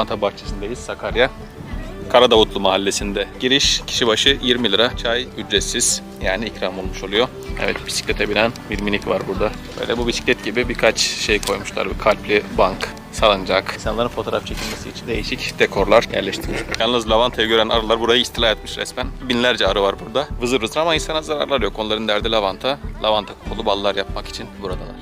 Lavanta Bahçesi'ndeyiz Sakarya. Karadavutlu Mahallesi'nde giriş kişi başı 20 lira. Çay ücretsiz yani ikram olmuş oluyor. Evet bisiklete binen bir minik var burada. Böyle bu bisiklet gibi birkaç şey koymuşlar. Bir kalpli bank, salıncak. İnsanların fotoğraf çekilmesi için değişik dekorlar yerleştirilmiş. Yalnız lavantayı gören arılar burayı istila etmiş resmen. Binlerce arı var burada. Vızır vızır ama insana zararlar yok. Onların derdi lavanta. Lavanta kokulu ballar yapmak için buradalar.